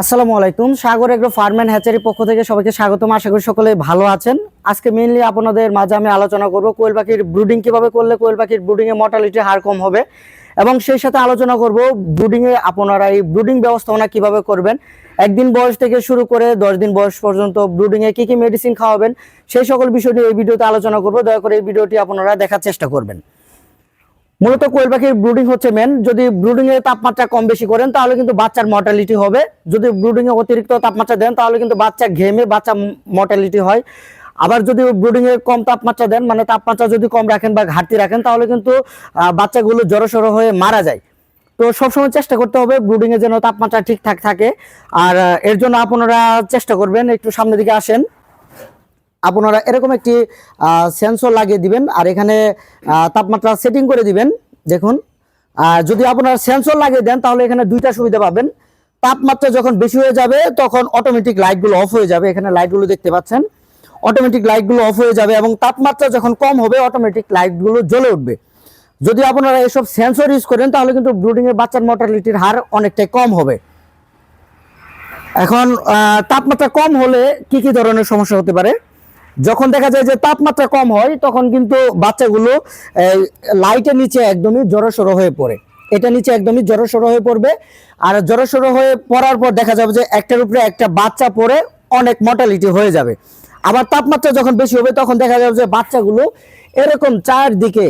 আসসালামু আলাইকুম। Sagar agro farm and হ্যাচারির পক্ষ থেকে সবাইকে স্বাগতম। আশা করি সকলে ভালো আছেন। আজকে মেইনলি আপনাদের মাঝে আমি আলোচনা করব কোয়েল পাখির ব্রুডিং কীভাবে করলে কোয়েল পাখির ব্রুডিং এ মর্টালিটি হার কম হবে। এবং সেই সাথে আলোচনা করব ব্রুডিং এ আপনারা এই ব্রুডিং ব্যবস্থাপনা কীভাবে করবেন। একদিন বয়স থেকে শুরু করে দশ দিন বয়স পর্যন্ত ব্রুডিং এ কি কি মেডিসিন খাওয়াবেন, সেই সকল বিষয় নিয়ে এই ভিডিওতে আলোচনা করব। দয়া করে এই ভিডিওটি আপনারা দেখার চেষ্টা করবেন। মূলত কোয়েল পাখির ব্রুডিং হচ্ছে মেন যদি ব্রুডিং এর তাপমাত্রা কম বেশি করেন, তাহলে কিন্তু বাচ্চার মর্টালিটি হবে। যদি ব্রুডিং এ অতিরিক্ত তাপমাত্রা দেন, তাহলে কিন্তু বাচ্চা ঘেমে বাচ্চা মর্টালিটি হয়। আবার যদি ব্রুডিং এ কম তাপমাত্রা দেন মানে তাপমাত্রা যদি কম রাখেন বা ঘাটতি রাখেন, তাহলে কিন্তু বাচ্চাগুলো জড়সড় হয়ে মারা যায়। তো সবসময় চেষ্টা করতে হবে ব্রুডিং এর যেন তাপমাত্রা ঠিকঠাক থাকে আর এর জন্য আপনারা চেষ্টা করবেন, একটু সামনের দিকে আসেন। আপনারা এরকম একটি সেন্সর লাগিয়ে দিবেন আর এখানে তাপমাত্রা সেটিং করে দিবেন, দেখুন। আর যদি আপনারা সেন্সর লাগিয়ে দেন তাহলে এখানে দুইটা সুবিধা পাবেন। তাপমাত্রা যখন বেশি হয়ে যাবে, তখন অটোমেটিক লাইটগুলো অফ হয়ে যাবে। এখানে লাইটগুলো দেখতে পাচ্ছেন। অটোমেটিক লাইটগুলো অফ হয়ে যাবে এবং তাপমাত্রা যখন কম হবে অটোমেটিক লাইটগুলো জ্বলে উঠবে। যদি আপনারা এসব সেন্সর ইউজ করেন, তাহলে কিন্তু ব্রুডিং এর বাচ্চার মর্টালিটির হার অনেকটাই কম হবে। এখন তাপমাত্রা কম হলে কি কি ধরনের সমস্যা হতে পারে? যখন দেখা যায় যে তাপমাত্রা কম হয়, তখন কিন্তু বাচ্চাগুলো লাইটের নিচে একদমই জড়সড় হয়ে পড়ে। এটা নিচে একদমই জড়সড় হয়ে পড়বে। আর জড়সড় হয়ে পড়ার পর দেখা যাবে যে একটার উপরে একটা বাচ্চা পড়ে অনেক মর্টালিটি হয়ে যাবে। আবার তাপমাত্রা যখন বেশি হবে, তখন দেখা যাবে যে বাচ্চাগুলো এরকম চারদিকে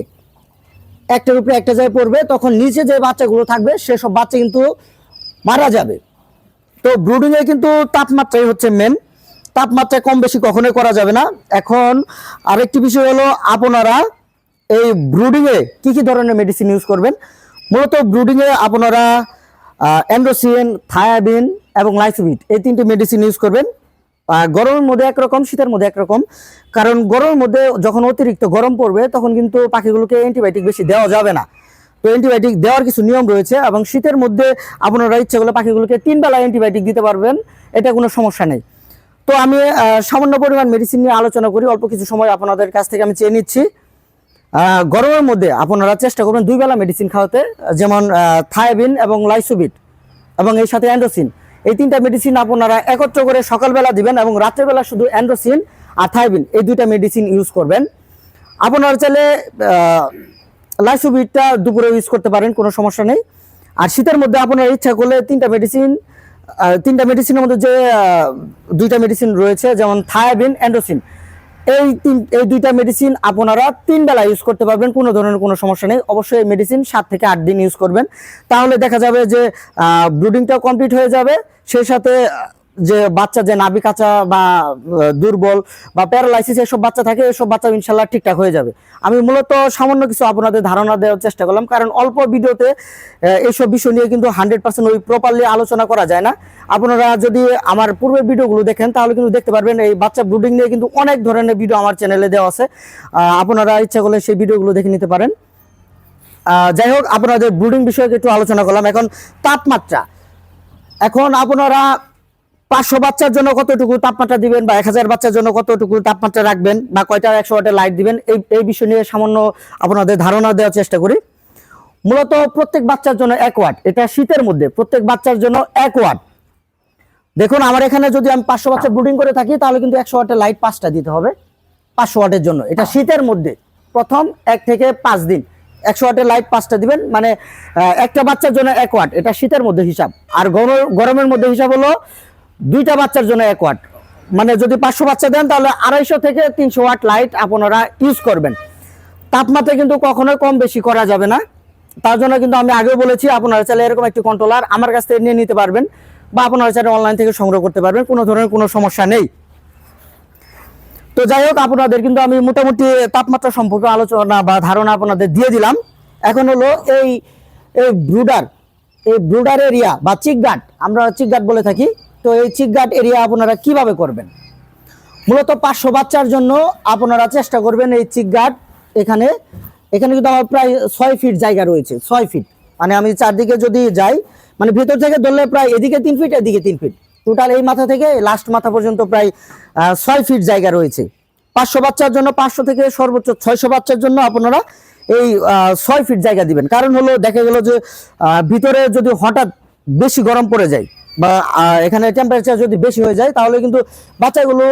একটার উপরে একটা জায়গায় পড়বে, তখন নিচে যে বাচ্চাগুলো থাকবে, সেসব বাচ্চা কিন্তু মারা যাবে। তো ব্রুডিং এ কিন্তু তাপমাত্রাই হচ্ছে মেন তাপমাত্রা কম বেশি কখনোই করা যাবে না। এখন আরেকটি বিষয় হলো, আপনারা এই ব্রুডিং এ কি কি ধরনের মেডিসিন ইউজ করবেন? মূলত ব্রুডিং এ আপনারা অ্যান্ড্রোসিন থায়াবিন এবং লাইসোবিট এই তিনটি মেডিসিন ইউজ করবেন। গরমের মধ্যে একরকম, শীতের মধ্যে একরকম। কারণ গরমের মধ্যে যখন অতিরিক্ত গরম পড়বে, তখন কিন্তু পাখিগুলোকে অ্যান্টিবায়োটিক বেশি দেওয়া যাবে না। তো অ্যান্টিবায়োটিক দেওয়ার কিছু নিয়ম রয়েছে এবং শীতের মধ্যে আপনারা ইচ্ছে করলে পাখিগুলোকে তিন বেলা অ্যান্টিবায়োটিক দিতে পারবেন, এটা কোনো সমস্যা নেই। তো আমি সামান্য পরিমাণ মেডিসিন নিয়ে আলোচনা করি, অল্প কিছু সময় আপনাদের কাছ থেকে আমি চেয়ে নিচ্ছি। গরমের মধ্যে আপনারা চেষ্টা করবেন দুই বেলা মেডিসিন খাওয়াতে, যেমন থায়াবিন এবং লাইসোবিট এবং এর সাথে অ্যান্ড্রোসিন এই তিনটা মেডিসিন আপনারা একত্র করে সকালবেলা দিবেন এবং রাত্রেবেলা শুধু অ্যান্ড্রোসিন আর থায়াবিন, এই দুইটা মেডিসিন ইউজ করবেন। আপনারা চাইলে লাইসোবিটটা দুপুরে ইউজ করতে পারেন, কোনো সমস্যা নেই। আর শীতের মধ্যে আপনারা ইচ্ছা করলে তিনটা মেডিসিন তিনটা মেডিসিনের মধ্যে যে দুইটা মেডিসিন রয়েছে, যেমন থায়াবিন, অ্যান্ডোসিন। এই তিন, এই দুইটা মেডিসিন আপনারা তিন বেলা ইউজ করতে পারবেন, কোনো ধরনের কোনো সমস্যা নেই। অবশ্যই এই মেডিসিন সাত থেকে আট দিন ইউজ করবেন। তাহলে দেখা যাবে যে ব্রুডিংটাও কমপ্লিট হয়ে যাবে। সেই সাথে যে বাচ্চা যে নাভি কাঁচা বা দুর্বল বা প্যারালাইসিস এসব বাচ্চা থাকে এসব বাচ্চা ইনশাল্লাহ ঠিকঠাক হয়ে যাবে। আমি মূলত সামান্য কিছু আপনাদের ধারণা দেওয়ার চেষ্টা করলাম কারণ অল্প ভিডিওতে আহ, এইসব বিষয় নিয়ে কিন্তু হান্ড্রেড পার্সেন্ট ওই প্রপারলি আলোচনা করা যায় না। আপনারা যদি আমার পূর্বের ভিডিওগুলো দেখেন তাহলে কিন্তু দেখতে পারবেন এই বাচ্চা ব্রুডিং নিয়ে কিন্তু অনেক ধরনের ভিডিও আমার চ্যানেলে দেওয়া আছে। আপনারা ইচ্ছা করলে সেই ভিডিওগুলো দেখে নিতে পারেন। যাই হোক আপনাদের ব্রুডিং বিষয়ে একটু আলোচনা করলাম। এখন তাপমাত্রা। এখন আপনারা পাঁচশো বাচ্চার জন্য কতটুকু তাপমাত্রা দিবেন বা এক হাজার বাচ্চার জন্য কতটুকু তাপমাত্রা রাখবেন বা কয়টা একশো ওয়াটের লাইট দিবেন, এই এই বিষয় নিয়ে সামান্য আপনাদের ধারণা দেওয়ার চেষ্টা করি। মূলত প্রত্যেক বাচ্চার জন্য এক ওয়াট, এটা শীতের মধ্যে প্রত্যেক বাচ্চার জন্য এক ওয়াট। দেখুন, আমার এখানে যদি আমি পাঁচশো বাচ্চা ব্রুডিং করে থাকি, তাহলে কিন্তু একশো ওয়াটের লাইট পাঁচটা দিতে হবে, পাঁচশো ওয়াটের জন্য। এটা শীতের মধ্যে, প্রথম এক থেকে পাঁচ দিন। একশো ওয়াটের লাইট পাঁচটা দিবেন মানে একটা বাচ্চার জন্য এক ওয়াট, এটা শীতের মধ্যে হিসাব। আর গরম, গরমের মধ্যে হিসাব হলো দুইটা বাচ্চার জন্য এক ওয়াট। মানে যদি পাঁচশো বাচ্চা দেন, তাহলে আড়াইশো থেকে তিনশো ওয়াট লাইট আপনারা ইউজ করবেন। তাপমাত্রা কিন্তু কখনোই কম বেশি করা যাবে না। তার জন্য কিন্তু আমি আগেও বলেছি, আপনারা চাইলে এরকম একটি কন্ট্রোলার আমার কাছ থেকে নিয়ে নিতে পারবেন বা আপনারা চাইলে অনলাইন থেকে সংগ্রহ করতে পারবেন, কোনো ধরনের কোনো সমস্যা নেই। তো যাই হোক, আপনাদের কিন্তু আমি মোটামুটি তাপমাত্রা সম্পর্কে আলোচনা বা ধারণা আপনাদের দিয়ে দিলাম। এখন হলো এই এই ব্রুডার এই ব্রুডার এরিয়া বা চিকগাট আমরা চিকগাট বলে থাকি। তো এই চিকগাট এরিয়া আপনারা কীভাবে করবেন? মূলত পাঁচশো বাচ্চার জন্য আপনারা চেষ্টা করবেন এই চিকগাট এখানে। এখানে কিন্তু আমার প্রায় ছয় ফিট জায়গা রয়েছে, ছয় ফিট মানে আমি চারদিকে যদি যাই মানে ভেতর থেকে ধরলে প্রায় এদিকে তিন ফিট এদিকে তিন ফিট টোটাল এই মাথা থেকে লাস্ট মাথা পর্যন্ত প্রায় ছয় ফিট জায়গা রয়েছে। পাঁচশো বাচ্চার জন্য, পাঁচশো থেকে সর্বোচ্চ ছয়শো বাচ্চার জন্য আপনারা এই ছয় ফিট জায়গা দিবেন। কারণ হলো, দেখা গেল যে ভিতরে যদি হঠাৎ বেশি গরম পড়ে যায় বা এখানে টেম্পারেচার যদি বেশি হয়ে যায়, তাহলে কিন্তু বাচ্চাগুলো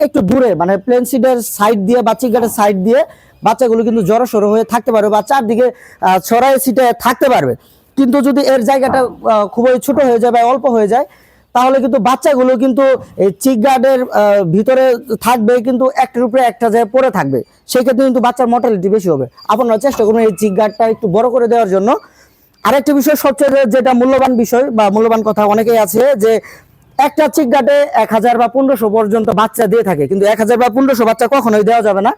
একটু দূরে মানে প্লেন সিটের সাইড দিয়ে বা চিকাটের সাইড দিয়ে বাচ্চাগুলো কিন্তু জড়ো সড়ো হয়ে থাকতে পারবে বা চারদিকে ছড়ায় সিটে থাকতে পারবে। কিন্তু যদি এর জায়গাটা খুবই ছোট হয়ে যায় বা অল্প হয়ে যায়, তাহলে কিন্তু বাচ্চাগুলো কিন্তু এই চিক গার্ডের ভিতরে থাকবে, কিন্তু একটার উপরে একটা জায়গায় পড়ে থাকবে। সেক্ষেত্রে কিন্তু বাচ্চার মর্টালিটি বেশি হবে। আপনারা চেষ্টা করবেন এই চিক গার্ডটা একটু বড় করে দেওয়ার জন্য। আরেকটা বিষয় সবচেয়ে যেটা মূল্যবান বিষয় বা মূল্যবান কথা অনেকেই আছে যে একটা চিক গার্ডে এক হাজার বা পনেরোশো পর্যন্ত বাচ্চা দিয়ে থাকে, কিন্তু এক হাজার বা পনেরোশো বাচ্চা কখনোই দেওয়া যাবে না।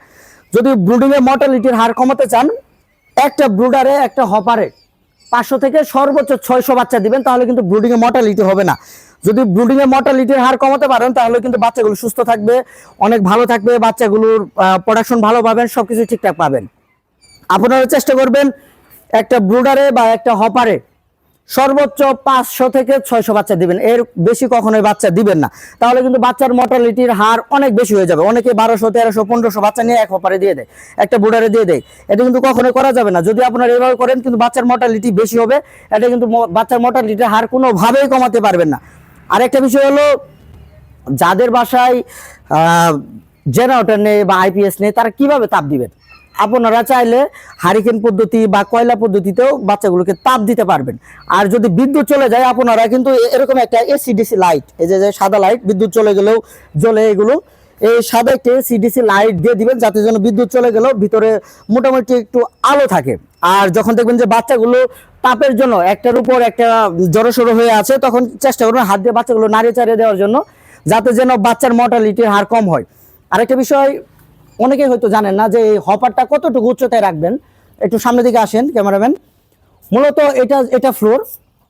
যদি ব্রুডিং এর মর্টালিটির হার কমাতে চান, একটা ব্রুডারে, একটা হপারে পাঁচশো থেকে সর্বোচ্চ ছয়শো বাচ্চা দিবেন, তাহলে কিন্তু ব্রুডিং এ মর্টালিটি হবে না। যদি ব্রুডিং এ মর্টালিটির হার কমাতে পারেন, তাহলে কিন্তু বাচ্চাগুলো সুস্থ থাকবে, অনেক ভালো থাকবে, বাচ্চাগুলোর প্রোডাকশন ভালো পাবেন, সবকিছু ঠিকঠাক পাবেন। আপনারা চেষ্টা করবেন একটা ব্রুডারে বা একটা হপারে সর্বোচ্চ পাঁচশো থেকে ছয়শো বাচ্চা দিবেন। এর বেশি কখনোই বাচ্চা দিবেন না। তাহলে কিন্তু বাচ্চার মর্টালিটির হার অনেক বেশি হয়ে যাবে। অনেকে বারোশো, তেরোশো, পনেরোশো বাচ্চা নিয়ে এক হপারে দিয়ে দেয়। একটা ব্রুডারে দিয়ে দেয়। এটা কিন্তু কখনোই করা যাবে না। যদি আপনারা এভাবে করেন, কিন্তু বাচ্চার মর্টালিটি বেশি হবে। এটা কিন্তু বাচ্চার মর্টালিটির হার কোনোভাবেই কমাতে পারবেন না। আরেকটা বিষয় হলো, যাদের বাসায় জেনারেটর নেই বা আইপিএস নেই, তারা কীভাবে তাপ দিবেন? আপনারা চাইলে হারিকেন পদ্ধতি বা কয়লা পদ্ধতিতেও বাচ্চাগুলোকে তাপ দিতে পারবেন। আর যদি বিদ্যুৎ চলে যায়, আপনারা কিন্তু এরকম একটা এসিডিসি লাইট এই যে সাদা লাইট বিদ্যুৎ চলে গেলেও জ্বলে এগুলো। এই সাদা একটি সিডিসি লাইট দিয়ে দিবেন, যাতে যেন বিদ্যুৎ চলে গেলেও ভিতরে মোটামুটি একটু আলো থাকে। আর যখন দেখবেন যে বাচ্চাগুলো তাপের জন্য একটার উপর একটা জড়সড়ো হয়ে আছে, তখন চেষ্টা করবেন হাত দিয়ে বাচ্চাগুলো নাড়িয়ে চাড়িয়ে দেওয়ার জন্য, যাতে যেন বাচ্চার মর্টালিটির হার কম হয়। আরেকটা বিষয় অনেকে হয়তো জানেন না যে এই হপারটা কতটুকু উচ্চতায় রাখবেন। একটু সামনের দিকে আসেন ক্যামেরাম্যান। মূলত এটা এটা ফ্লোর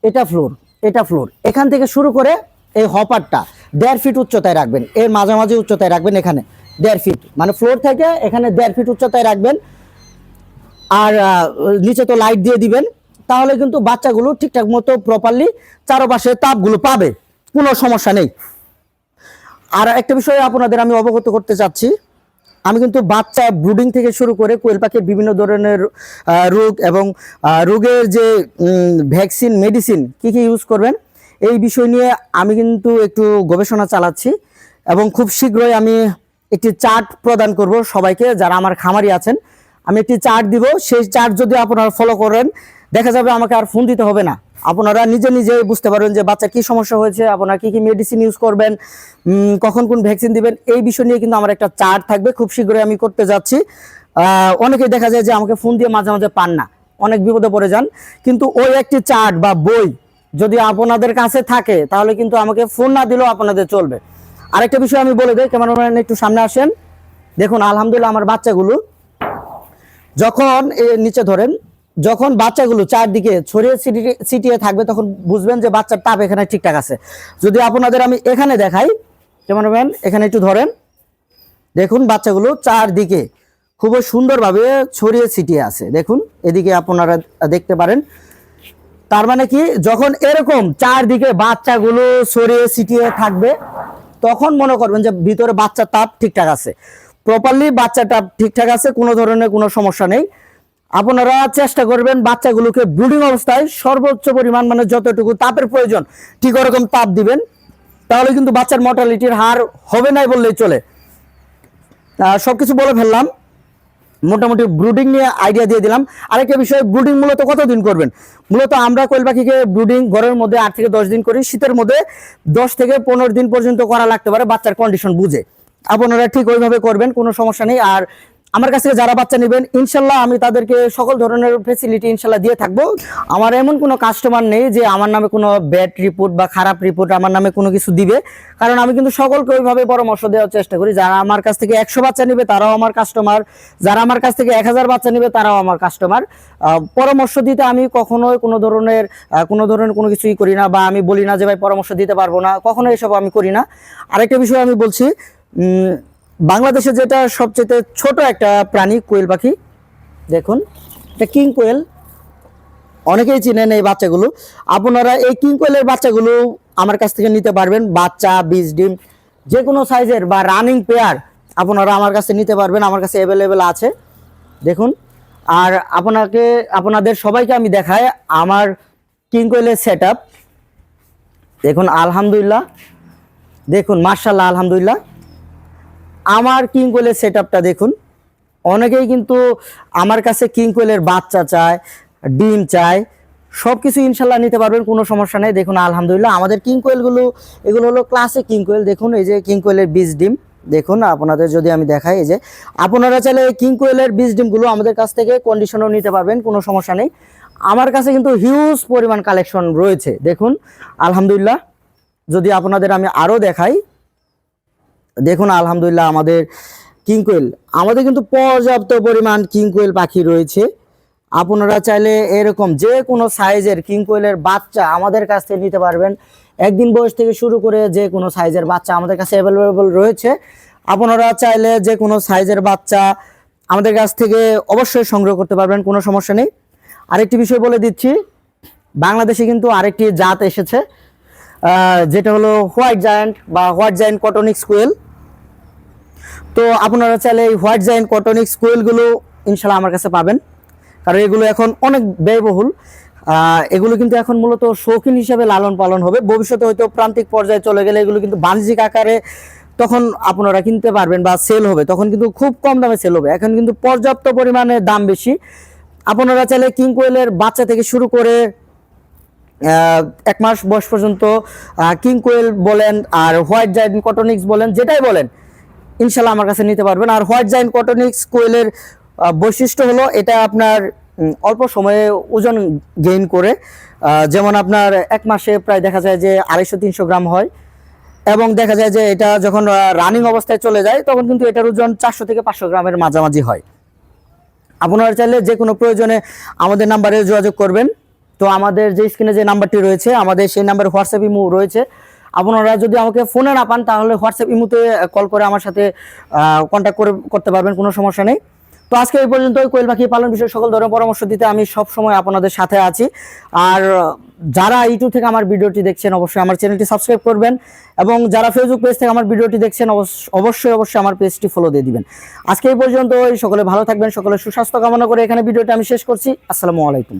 এটা ফ্লোর এটা ফ্লোর। এখান থেকে শুরু করে এই হপারটা দেড় ফিট উচ্চতায় রাখবেন। এর মাঝামাঝি উচ্চতায় রাখবেন এখানে, দেড় ফিট। মানে ফ্লোর থেকে এখানে দেড় ফিট উচ্চতায় রাখবেন। আর নিচে তো লাইট দিয়ে দিবেন। তাহলে কিন্তু বাচ্চাগুলো ঠিকঠাক মতো প্রপারলি চারপাশে তাপগুলো পাবে। কোনো সমস্যা নেই। আর একটা বিষয়ে আপনাদের আমি অবগত করতে চাচ্ছি আমি কিন্তু বাচ্চা ব্রুডিং থেকে শুরু করে কোয়েল পাখির বিভিন্ন ধরনের রোগ এবং রোগের যে ভ্যাকসিন, মেডিসিন কি কি ইউজ করবেন, এই বিষয় নিয়ে আমি কিন্তু একটু গবেষণা চালাচ্ছি এবং খুব শীঘ্রই আমি একটি চার্ট প্রদান করব সবাইকে যারা আমার খামারি আছেন। আমি একটি চার্ট দিব, সেই চার্ট যদি আপনারা ফলো করেন দেখা যাবে আমাকে আর ফোন দিতে হবে না। আপনারা নিজে নিজে বুঝতে পারবেন যে বাচ্চা কি সমস্যা হয়েছে, আপনারা কি কি মেডিসিন ইউজ করবেন কখন কোন ভ্যাকসিন দিবেন, এই বিষয় নিয়ে কিন্তু আমার একটা চার্ট থাকবে, খুব শীঘ্রই আমি করতে যাচ্ছি। অনেকে দেখা যায় যে আমাকে ফোন দিয়ে মাঝে মাঝে পান না, অনেক বিপদে পড়ে যান। কিন্তু ওই একটি চার্ট বা বই যদি আপনাদের কাছে থাকে, তাহলে কিন্তু আমাকে ফোন না দিলেও আপনাদের চলবে। আরেকটা বিষয় আমি বলে দিই, ক্যামেরাম্যান একটু সামনে আসেন। দেখুন, আলহামদুলিল্লাহ আমার বাচ্চাগুলো যখন নিচে ধরেন যখন বাচ্চাগুলো চারদিকে ছড়িয়ে ছিটিয়ে থাকবে, তখন বুঝবেন যে বাচ্চার তাপ এখানে ঠিকঠাক আছে। যদি আপনাদের আমি এখানে দেখাই, কেমন ক্যামেরাম্যান এখানে একটু ধরেন। দেখুন, বাচ্চাগুলো চারদিকে খুবই সুন্দরভাবে ছড়িয়ে ছিটিয়ে আছে। দেখুন, এদিকে আপনারা দেখতে পারেন। তার মানে কি, যখন এরকম চারদিকে বাচ্চাগুলো ছড়িয়ে ছিটিয়ে থাকবে, তখন মনে করবেন যে ভিতরে বাচ্চার তাপ ঠিকঠাক আছে। প্রপারলি বাচ্চার তাপ ঠিকঠাক আছে, কোনো ধরনের কোনো সমস্যা নেই। আপনারা চেষ্টা করবেন বাচ্চাগুলোকে ব্রুডিং অবস্থায় সর্বোচ্চ পরিমাণ মানে যতটুকু তাপের প্রয়োজন ঠিক ওরকম তাপ দিবেন। তাহলে কিন্তু বাচ্চার মর্টালিটির হার হবে নাই বললেই চলে। আহ, সবকিছু বলে ফেললাম। মোটামুটি ব্রুডিং নিয়ে আইডিয়া দিয়ে দিলাম। আরেকটা বিষয় ব্রুডিং মূলত কতদিন করবেন? মূলত আমরা কোয়েল পাখিকে ব্রুডিং ঘরের মধ্যে আট থেকে দশ দিন করি। শীতের মধ্যে দশ থেকে পনেরো দিন পর্যন্ত করা লাগতে পারে বাচ্চার কন্ডিশন বুঝে। আপনারা ঠিক ওইভাবে করবেন কোনো সমস্যা নেই। আর আমার কাছ থেকে যারা বাচ্চা নেবেন, ইনশাল্লাহ আমি তাদেরকে সকল ধরনের ফেসিলিটি ইনশাল্লাহ দিয়ে থাকব। আমার এমন কোনো কাস্টমার নেই যে আমার নামে কোনো ব্যাড রিপোর্ট বা খারাপ রিপোর্ট আমার নামে কোনো কিছু দিবে। কারণ আমি কিন্তু সকলকে ওইভাবে পরামর্শ দেওয়ার চেষ্টা করি। যারা আমার কাছ থেকে একশো বাচ্চা নেবে, তারাও আমার কাস্টমার যারা আমার কাছ থেকে এক হাজার বাচ্চা নেবে, তারাও আমার কাস্টমার পরামর্শ দিতে আমি কখনোই কোনো ধরনের কোনো ধরনের কোনো কিছুই করি না বা আমি বলি না যে, ভাই, পরামর্শ দিতে পারব না। কখনো এসব আমি করি না। আরেকটা বিষয় আমি বলছি বাংলাদেশে যেটা সবচেয়ে ছোট একটা প্রাণী কোয়েল পাখি, দেখুন, এটা কিং কোয়েল। অনেকেই চিনেন এই বাচ্চাগুলো। আপনারা এই কিং কোয়েলের বাচ্চাগুলো আমার কাছ থেকে নিতে পারবেন, বাচ্চা, বীজ, ডিম যে কোনো সাইজের বা রানিং পেয়ার আপনারা আমার কাছে নিতে পারবেন, আমার কাছে অ্যাভেলেবেল আছে। দেখুন, আর আপনাকে, আপনাদের সবাইকে আমি দেখাই আমার কিং কোয়েলের সেট দেখুন, আলহামদুলিল্লাহ। দেখুন মার্শাল্লাহ আলহামদুলিল্লাহ। আমার কিং কোয়েলের সেট দেখুন। অনেকেই কিন্তু আমার কাছে কিং কোয়েলের বাচ্চা চায়, ডিম চায় সব কিছু ইনশাল্লাহ নিতে পারবেন, কোনো সমস্যা নেই। দেখুন, আলহামদুলিল্লাহ, আমাদের কিং কোয়েলগুলো এগুলো হলো ক্লাসে কিং কোয়েল দেখুন, এই যে কিং কোয়েলের বীজ ডিম। দেখুন, আপনাদের যদি আমি দেখাই, এই যে আপনারা চাইলে এই কিং কোয়েলের বীজ ডিমগুলো আমাদের কাছ থেকে কন্ডিশনও নিতে পারবেন, কোনো সমস্যা নেই। আমার কাছে কিন্তু হিউজ পরিমাণ কালেকশন রয়েছে। দেখুন, আলহামদুলিল্লাহ, যদি আপনাদের আমি আরও দেখাই দেখুন, আলহামদুলিল্লাহ আমাদের কিংকোয়েল আমাদের কিন্তু পর্যাপ্ত পরিমাণ কিংকোয়েল পাখি রয়েছে। আপনারা চাইলে এরকম যে কোনো সাইজের কিংকোয়েলের বাচ্চা আমাদের কাছ থেকে নিতে পারবেন। একদিন বয়স থেকে শুরু করে যে কোনো সাইজের বাচ্চা আমাদের কাছে অ্যাভেলেবেল রয়েছে। আপনারা চাইলে যে কোনো সাইজের বাচ্চা আমাদের কাছ থেকে অবশ্যই সংগ্রহ করতে পারবেন, কোনো সমস্যা নেই। আরেকটি বিষয় বলে দিচ্ছি, বাংলাদেশে কিন্তু আরেকটি জাত এসেছে যেটা হলো হোয়াইট জায়ান্ট বা হোয়াইট জায়ান্ট কটনিক্স কোয়েল। তো আপনারা চাইলে এই হোয়াইট জায়ান্ট কটনিক্স কোয়েলগুলো ইনশাল্লাহ আমার কাছে পাবেন। কারণ এগুলো এখন অনেক ব্যয়বহুল। এগুলো কিন্তু এখন মূলত শৌখিন হিসেবে লালন পালন হবে। ভবিষ্যতে হয়তো প্রান্তিক পর্যায়ে চলে গেলে এগুলো কিন্তু বাণিজ্যিক আকারে তখন আপনারা কিনতে পারবেন বা সেল হবে। তখন কিন্তু খুব কম দামে সেল হবে। এখন কিন্তু পর্যাপ্ত পরিমাণে দাম বেশি। আপনারা চাইলে কিং কোয়েলের বাচ্চা থেকে শুরু করে এক মাস বয়স পর্যন্ত কিং কোয়েল বলেন আর হোয়াইট জাইন কটনিক্স বলেন, যেটাই বলেন ইনশাল্লাহ আমার কাছে নিতে পারবেন। আর হোয়াইট জাইন কটনিক্স কোয়েলের বৈশিষ্ট্য হলো এটা আপনার অল্প সময়ে ওজন গেইন করে যেমন আপনার এক মাসে প্রায় দেখা যায় যে আড়াইশো তিনশো গ্রাম হয় এবং দেখা যায় যে এটা যখন রানিং অবস্থায় চলে যায় তখন কিন্তু এটার ওজন চারশো থেকে পাঁচশো গ্রামের মাঝামাঝি হয়। আপনারা চাইলে যে কোনো প্রয়োজনে আমাদের নাম্বারে যোগাযোগ করবেন। তো আমাদের যে স্ক্রিনে যে নাম্বারটি রয়েছে, আমাদের সেই নাম্বারে হোয়াটসঅ্যাপ ইমো রয়েছে। আপনারা যদি আমাকে ফোনে না পান, তাহলে হোয়াটসঅ্যাপ ইমুতে কল করে আমার সাথে কন্ট্যাক্ট করে, করতে পারবেন, কোনো সমস্যা নেই। তো আজকে এই পর্যন্ত কোয়েল পাখি পালন বিষয়ে সকল ধরনের পরামর্শ দিতে আমি সব সময় আপনাদের সাথে আছি। আর যারা ইউটিউব থেকে আমার ভিডিওটি দেখছেন, অবশ্যই আমার চ্যানেলটি সাবস্ক্রাইব করবেন এবং যারা ফেসবুক পেজ থেকে আমার ভিডিওটি দেখছেন, অবশ্য- অবশ্যই অবশ্যই আমার পেজটি ফলো দিয়ে দিবেন। আজকে এই পর্যন্ত সকলে ভালো থাকবেন, সকলে সুস্বাস্থ্য কামনা করে এখানে ভিডিওটা আমি শেষ করছি। আসসালামু আলাইকুম।